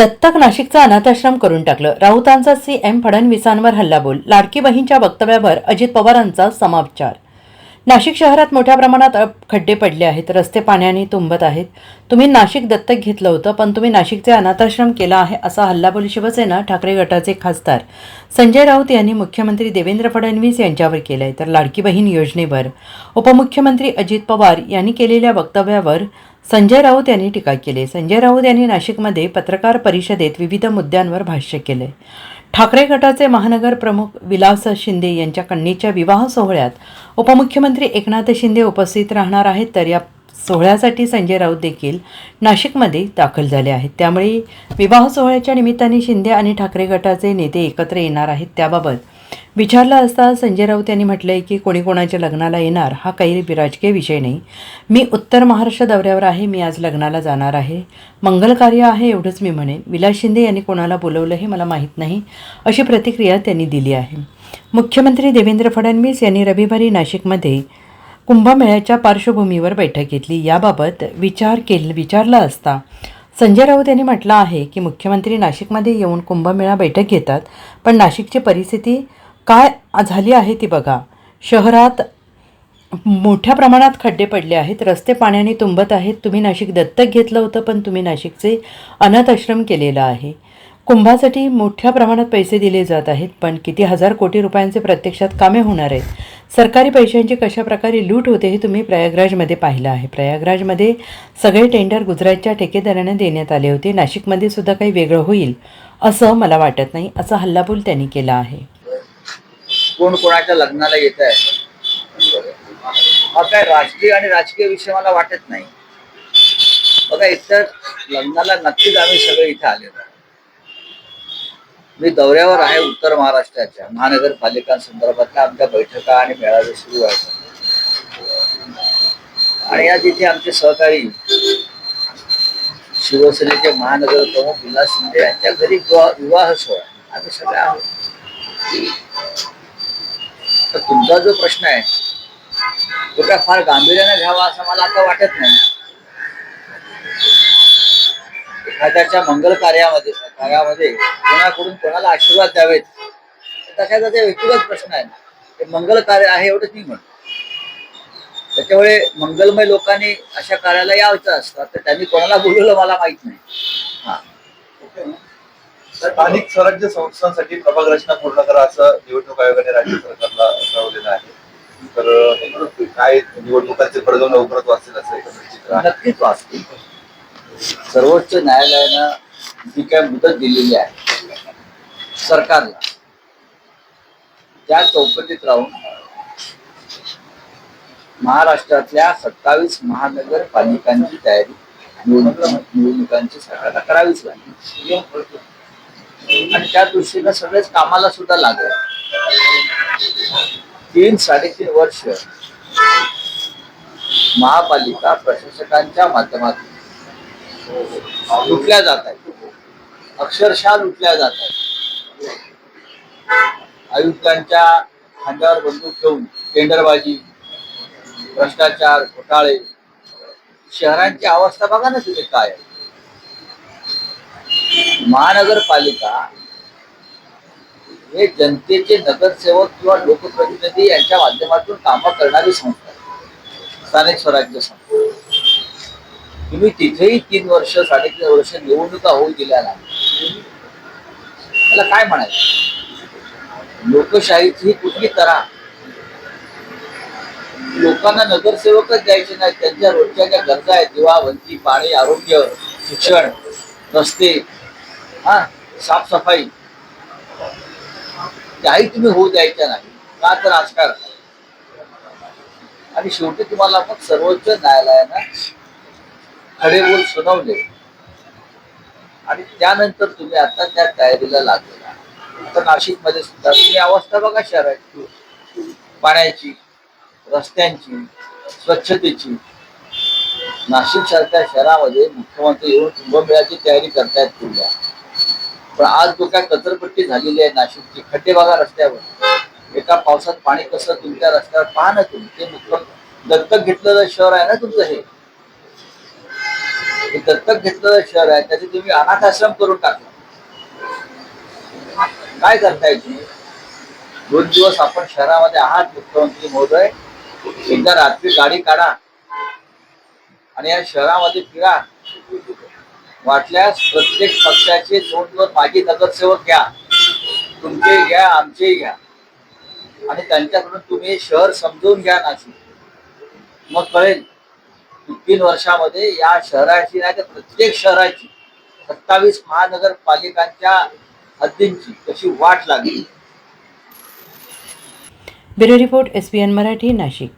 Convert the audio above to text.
दत्तक नाशिकचा अनाथाश्रम करून टाकलं. राऊतांचा सी एम फडणवीसांवर हल्लाबोल लाडकी बहीणच्या वक्तव्यावर अजित पवारांचा समाचार. नाशिक शहरात मोठ्या प्रमाणात खड्डे पडले आहेत. रस्ते पाण्याने तुंबत आहेत. तुम्ही नाशिक दत्तक घेतलं होतं पण तुम्ही नाशिकचे अनाथाश्रम केला आहे असा हल्लाबोल शिवसेना ठाकरे गटाचे खासदार. संजय राऊत यांनी मुख्यमंत्री देवेंद्र फडणवीस यांच्यावर केलंय. तर लाडकी बहीण योजनेवर उपमुख्यमंत्री अजित पवार यांनी केलेल्या वक्तव्यावर संजय राऊत यांनी टीका केली. संजय राऊत यांनी नाशिकमध्ये पत्रकार परिषदेत विविध मुद्द्यांवर भाष्य केले. ठाकरे गटाचे महानगर प्रमुख विलास शिंदे यांच्या कण्णीच्या विवाह सोहळ्यात उपमुख्यमंत्री एकनाथ शिंदे उपस्थित राहणार आहेत तर या सोहळ्यासाठी संजय राऊत देखील नाशिकमध्ये दाखल झाले आहेत. त्यामुळे विवाह सोहळ्याच्या निमित्ताने शिंदे आणि ठाकरे गटाचे नेते एकत्र येणार आहेत. त्याबाबत विचारलं असता संजय राऊत यांनी म्हटलं आहे की कोणी कोणाच्या लग्नाला येणार हा काही राजकीय विषय नाही. मी उत्तर महाराष्ट्र दौऱ्यावर आहे मी आज लग्नाला जाणार आहे. मंगल कार्य आहे एवढंच मी म्हणेन. विलास शिंदे यांनी कोणाला बोलवलं हे मला माहीत नाही अशी प्रतिक्रिया त्यांनी दिली आहे. मुख्यमंत्री देवेंद्र फडणवीस यांनी रविवारी नाशिकमध्ये कुंभमेळ्याच्या पार्श्वभूमीवर बैठक घेतली. याबाबत विचार केल विचारला असता संजय राऊत यांनी म्हटलं आहे की मुख्यमंत्री नाशिकमध्ये येऊन कुंभमेळा बैठक घेतात पण नाशिकची परिस्थिती काय झाली आहे ती बघा. शहरात मोठ्या प्रमाणात खड्डे पडले आहेत. रस्ते पाण्याने तुंबत आहेत. तुम्ही नाशिक दत्तक घेतलं होतं पण तुम्ही नाशिकचे अनाथ आश्रम केलेलं आहे. कुंभासाठी मोठ्या प्रमाणात पैसे दिले जात आहेत पण किती हजार कोटी रुपयांचे प्रत्यक्षात कामे होणार आहेत? सरकारी पैशांची कशाप्रकारे लूट होते हे तुम्ही प्रयागराजमध्ये पाहिलं आहे. प्रयागराजमध्ये सगळे टेंडर गुजरातच्या ठेकेदारांना देण्यात आले होते. नाशिकमध्ये सुद्धा काही वेगळं होईल असं मला वाटत नाही असा हल्लाबोल त्यांनी केला आहे. कोण कोणाच्या लग्नाला येत आहे? हा काय राजकीय आणि राजकीय विषय मला वाटत नाही. बघा इतर लग्नाला नक्कीच आम्ही सगळे इथे आलेलो मी दौऱ्यावर आहे उत्तर महाराष्ट्राच्या महानगरपालिकांसंदर्भातल्या आमच्या बैठका आणि मेळावे सुरू आहेत. आणि या तिथे आमचे सहकारी शिवसेनेचे महानगर प्रमुख विलास शिंदे यांच्या घरी विवाह विवाह सोहळा. आम्ही सगळे आहोत तर तुमचा जो प्रश्न आहे तो काय फार गांभीर्याने घ्यावा असं मला आता वाटत नाही. एखाद्याच्या मंगल कार्यामध्ये कार्यामध्ये कोणाकडून कोणाला आशीर्वाद द्यावेत तशाचा ते व्यक्तिगत प्रश्न आहे. ते मंगल कार्य आहे एवढंच मी म्हणतो. त्याच्यामुळे मंगलमय लोकांनी अशा कार्याला यावचं असतात तर त्यांनी कोणाला बोलवलं मला माहीत नाही. हा. स्थानिक स्वराज्य संस्थांसाठी प्रभाग रचना पूर्ण करा असं निवडणूक आयोगाने राज्य सरकारला कळवलेलं आहे. तर काय निवडणुकांचे पडगम लवकरच वाचतील असं चित्र आहे. नक्कीच वाचतील. सर्वोच्च न्यायालयानं जी काय मुदत दिलेली आहे सरकारला त्या चौकटीत राहून महाराष्ट्रातल्या सत्तावीस महानगरपालिकांची तयारी निवडणुका निवडणुकांची सरकारला करावीच लागेल. आणि त्या दृष्टीनं सगळेच कामाला सुद्धा लागले. तीन साडेतीन वर्ष महापालिका प्रशासकांच्या माध्यमातून लुटल्या जात आहेत. अक्षरशः लुटल्या जात आहेत. आयुक्तांच्या खांद्यावर बंदूक ठेवून टेंडरबाजी भ्रष्टाचार घोटाळे शहरांची अवस्था बघा ना तुझे काय आहे. महानगरपालिका हे जनतेचे नगरसेवक किंवा लोकप्रतिनिधी यांच्या माध्यमातून कामं करणारी संस्था स्थानिक स्वराज्य संस्था. तुम्ही तिथेही तीन वर्ष साडेतीन वर्ष निवडणुका होऊ दिल्या नाही. त्याला काय म्हणायचं? लोकशाहीची ही कुठली तरा? लोकांना नगरसेवकच द्यायचे नाही त्यांच्या रोजच्या ज्या गरजा आहेत दिवा दिवाबंदी पाणी आरोग्य शिक्षण रस्ते हा साफसफाई. काही तुम्ही होऊ द्यायच्या नाही का तर राजकारण. आणि शेवटी तुम्हाला मग सर्वोच्च न्यायालयानं खडे बोल सुनावले. आणि त्यानंतर तुम्ही आता त्या तयारीला लागलेला तर नाशिकमध्ये सुद्धा तुम्ही अवस्था बघा शहराची. पाण्याची रस्त्यांची स्वच्छतेची. नाशिक सारख्या शहरामध्ये मुख्यमंत्री येऊन कुंभमेळ्याची तयारी करतायत पुढल्या. पण आज जो काय कचरपट्टी झालेली आहे नाशिकची. खड्डे बघा रस्त्यावर. एका पावसात पाणी कसं तुमच्या रस्त्यावर? पहा ना तुम्ही ते मुख्य दत्तक घेतलेलं शहर आहे ना तुमचं हे. हे दत्तक घेतलेलं शहर आहे त्याचे तुम्ही अनाथ आश्रम करून टाकला काय करताय तुम्ही? दोन दिवस आपण शहरामध्ये आहात मुख्यमंत्री महोदय. एकदा रात्री गाडी काढा आणि या शहरामध्ये फिरा. वाटल्यास प्रत्येक पक्षाचे दोन दोन माजी नगरसेवक घ्या. तुमचे घ्या आमचे घ्या. आणि त्यांच्याकडून तुम्ही शहर समजून घ्या नाशिक. मग कळेल तीन वर्षामध्ये या शहराची नाही तर प्रत्येक शहराची सत्तावीस महानगरपालिकांच्या हद्दींची कशी वाट लागली? Bureau report S P N Marathi Nashik.